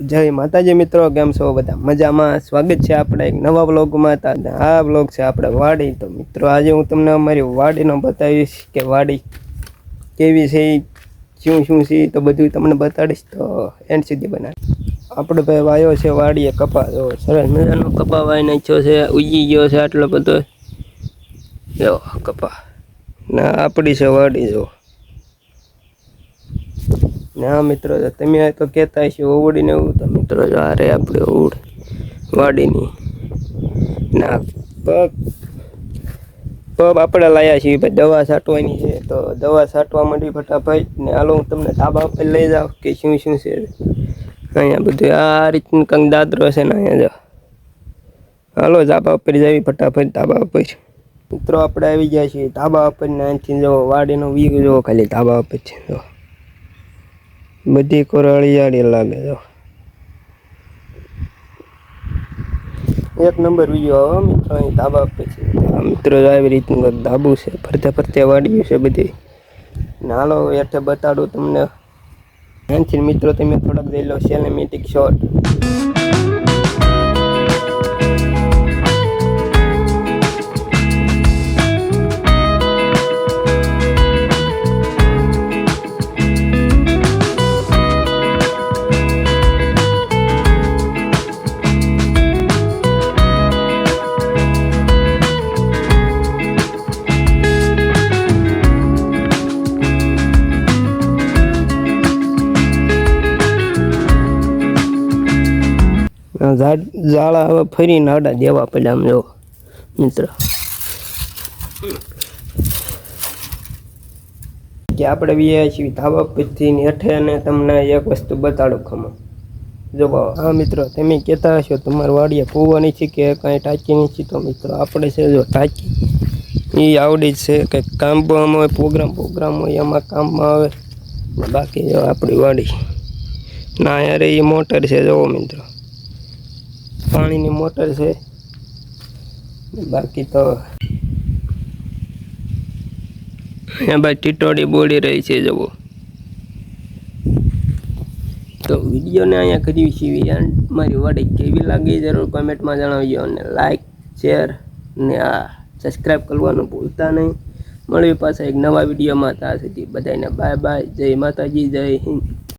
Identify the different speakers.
Speaker 1: જય માતાજી મિત્રો, કેમ છો બધા? મજામાં? સ્વાગત છે આપણે એક નવા બ્લોગમાં હતા આ વ્લોગ છે આપણે વાડી. તો મિત્રો, આજે હું તમને અમારી વાડીનો બતાવીશ કે વાડી કેવી છે, શું શું છે, તો બધું તમને બતાડીશ. તો એન્ડ સુધી બનાવીશ. આપણે ભાઈ વાયો છે વાડીએ કપા જો સરસ મજાનો કપા વાઈ નાખ્યો છે, ઉગી ગયો છે આટલો બધો. જો કપા ના આપણી છે વાડી, જો. ને હા મિત્રો તમે તો કહેતા હશો ઓવડીને એવું તો મિત્રો, જો આ રે આપણે ઓવડ વાડીની. ના, પગ પગ આપણે લાયા છીએ ભાઈ, દવા છાંટવાની છે. તો દવા છાંટવા માંડી ફટાફટ, ને હાલો હું તમને ધાબા પર લઈ જાઉં કે શું શું છે. અહીંયા બધું આ રીતનું કંઈક દાદરો છે ને અહીંયા જો. હાલો, ધાબા ઉપર જાવી ફટાફટ, ધાબા ઉપર મિત્રો, આપણે આવી ગયા છીએ ધાબા ઉપર ને અહીંથી જો વાડીનો વ્યૂ જો, ખાલી ધાબા ઉપર છે, જો. બધી કોરાળિયાળી લાગે જો. એક નંબર વીડિયો આવે મિત્રો અહીં ધાબા આ મિત્રો આવી રીતનું ધાબું છે. ફરતે ફરતે વાડ્યું છે બધી. હાલો હેઠે બતાડું તમને. અહીંથી મિત્રો તમે થોડાક લઈ લો સેલેમેટિક શોટ ઝાડ, ઝાડા હવે ફરીને આડા દેવા પડ્યા આમ જો, મિત્ર. કે આપણે વ્યાયા છીએ ધાબા પરથી હેઠે અને તમને એક વસ્તુ બતાડું ખમો. જો હા, મિત્રો, તમે કહેતા હશો, તમારી વાડીએ પૂવાની છે કે કાંઈ ટાંકી નથી, તો મિત્રો, આપણે છે જો ટાંકી. એ આવડી છે, કંઈક કામ બામ હોય, પ્રોગ્રામ પ્રોગ્રામ હોય, એમાં કામમાં આવે. બાકી જો આપણી વાડી. ના યાર એ મોટર છે જોવો મિત્રો. પાણીની મોટર છે. બાકી તો બાદ ટીટોડી બોલી રહી છે જવો તો વિડીયોને અહીંયા કર્યું છે. એન્ડ મારી વડે કેવી લાગી જરૂર કોમેન્ટમાં જણાવજો. અને લાઇક શેર ને આ સબસ્ક્રાઈબ કરવાનું ભૂલતા નહીં. મળવી પાછા એક નવા વિડીયોમાં. ત્યાં સુધી બધાને બાય બાય જય માતાજી, જય હિન્દ.